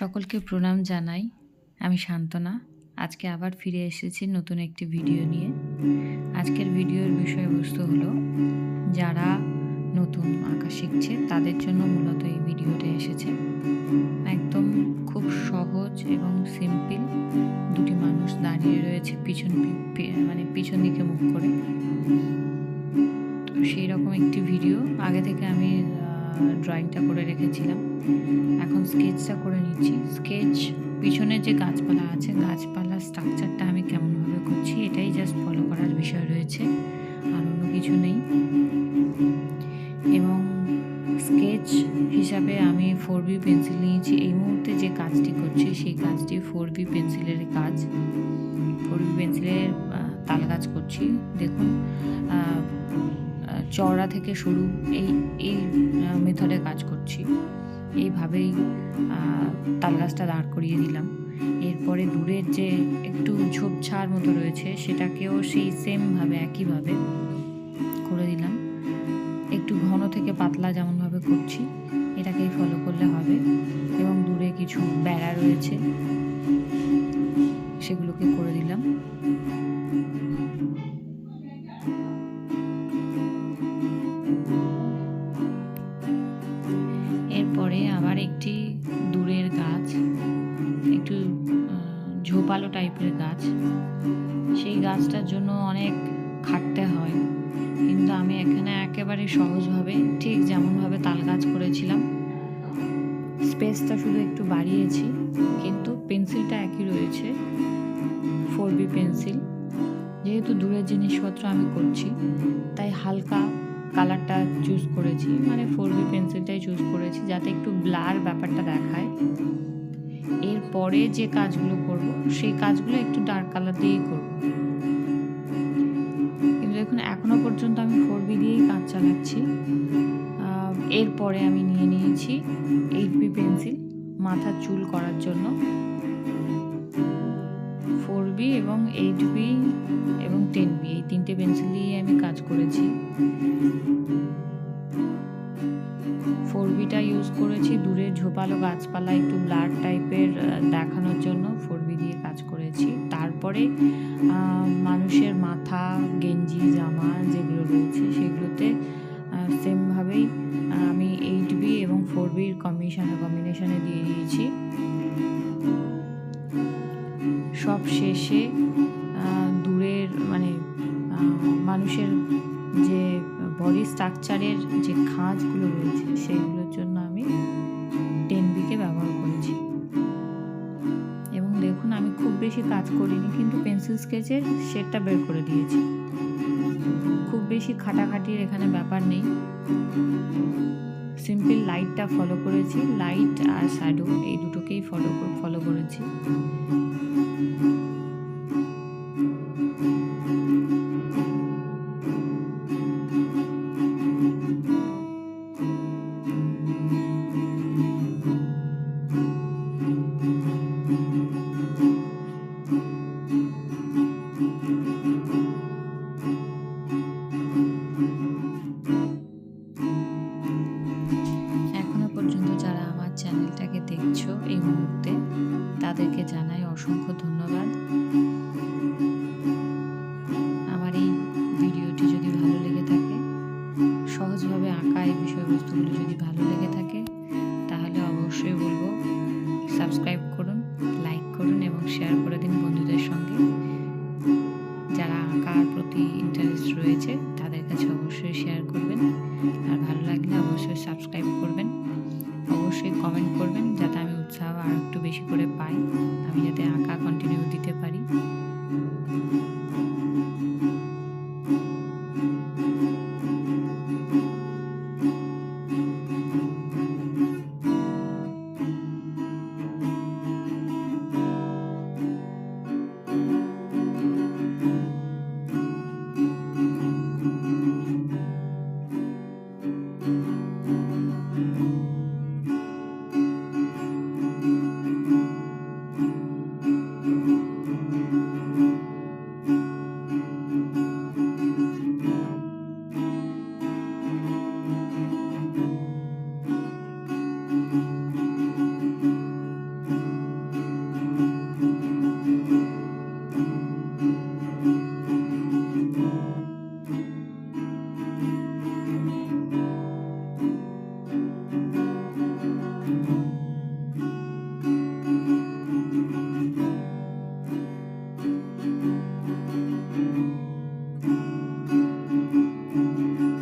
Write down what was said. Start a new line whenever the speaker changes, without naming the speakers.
সকলকে প্রণাম জানাই। আমি শান্তনা। আজকে আবার ফিরে এসেছি নতুন একটি ভিডিও নিয়ে। আজকের ভিডিওর বিষয়বস্তু হলো, যারা নতুন আঁকা শিখছে, তাদের জন্য মূলত এই ভিডিওটা এসেছে। একদম খুব সহজ এবং সিম্পল দুটি মানুষ দাঁড়িয়ে রয়েছে পিছন মানে পিছন দিকে মুখ করে। তো সেই রকম একটি ভিডিও। আগে থেকে আমি ড্রয়িংটা করে রেখেছিলাম। এখন স্কেচটা করে নিচ্ছি। স্কেচ পিছনে যে গাছপালা আছে, গাছপালার স্ট্রাকচারটা আমি কেমনভাবে করছি, এটাই জাস্ট ফলো করার বিষয় রয়েছে। আর অন্য কিছু নেই। এবং স্কেচ হিসাবে আমি ফোর বি পেন্সিল নিয়েছি। এই মুহূর্তে যে কাজটি করছি, সেই কাজটি ফোর বি পেন্সিলের কাজ। ফোর বি পেন্সিলের তাল গাছ করছি। দেখুন চওড়া থেকে শুরু এই এই মেথডে কাজ করছি। এইভাবেই তাল গাছটা দাঁড় করিয়ে দিলাম। এরপরে দূরের যে একটু ঝোপঝাড় মতো রয়েছে, সেটাকেও সেই সেমভাবে একইভাবে করে দিলাম। একটু ঘন থেকে পাতলা যেমনভাবে করছি, এটাকেই ফলো করলে হবে। এবং দূরে কিছু বেড়া রয়েছে, সেগুলোকে করে দিলাম। ঝোপালো টাইপের গাছ। সেই গাছটার জন্য অনেক খাটতে হয়। কিন্তু আমি এখানে একেবারে সহজভাবে, ঠিক যেমনভাবে তাল গাছ করেছিলাম, স্পেসটা শুধু একটু বাড়িয়েছি, কিন্তু পেন্সিলটা একই রয়েছে, ফোর বি পেন্সিল। যেহেতু দূরের জিনিসপত্র আমি করছি, তাই হালকা কালারটা চুজ করেছি মানে ফোর বি পেন্সিলটাই চুজ করেছি, যাতে একটু ব্লার ব্যাপারটা দেখায়। এরপরে যে কাজগুলো করব, সেই কাজগুলো একটু ডার্ক কালার দিয়েই করব। কিন্তু দেখুন, এখনও পর্যন্ত আমি ফোর বি দিয়েই কাজ চালাচ্ছি। এরপরে আমি নিয়ে নিয়েছি এইট বি পেন্সিল মাথার চুল করার জন্য। ফোর বি এবং এইট বি এবং টেন বি এই তিনটে পেন্সিল দিয়ে আমি কাজ করেছি। ফোর বিটা ইউজ করেছি, দূরে ঝোপালো গাছপালা, একটু ব্লার টাইপের তারপরে মানুষের মাথা, গেঞ্জি, জামা যেগুলো রয়েছে সেগুলোতে সেমভাবেই আমি এইট বি এবং ফোর বির কম্বিনেশনে কম্বিনেশনে দিয়ে দিয়েছি। সব শেষে দূরের মানে মানুষের যে বডি স্ট্রাকচারের যে খাঁজগুলো রয়েছে সেইগুলোর জন্য আমি বেশি কাজ করিনি, কিন্তু পেন্সিল স্কেচের শেডটা বের করে দিয়েছি। খুব বেশি খাটাখাটির এখানে ব্যাপার নেই। সিম্পল লাইটটা ফলো করেছি, লাইট আর শ্যাডো এই দুটোকেই ফলো ফলো করেছি। দেখছ এই মুহূর্তে। তাদেরকে জানাই অসংখ্য ধন্যবাদ। আমার এই ভিডিওটি যদি ভালো লেগে থাকে, সহজভাবে আঁকা এই বিষয়বস্তুগুলো যদি ভালো লেগে থাকে, তাহলে অবশ্যই বলব, সাবস্ক্রাইব করুন, লাইক করুন এবং শেয়ার করে দিন বন্ধুদের সঙ্গে। যারা আঁকার প্রতি ইন্টারেস্ট রয়েছে, তাদের কাছে অবশ্যই শেয়ার করবেন। আর ভালো লাগলে অবশ্যই সাবস্ক্রাইব করবেন। অবশ্যই কমেন্ট করবেন। বেশি করে পাই আমি যাতে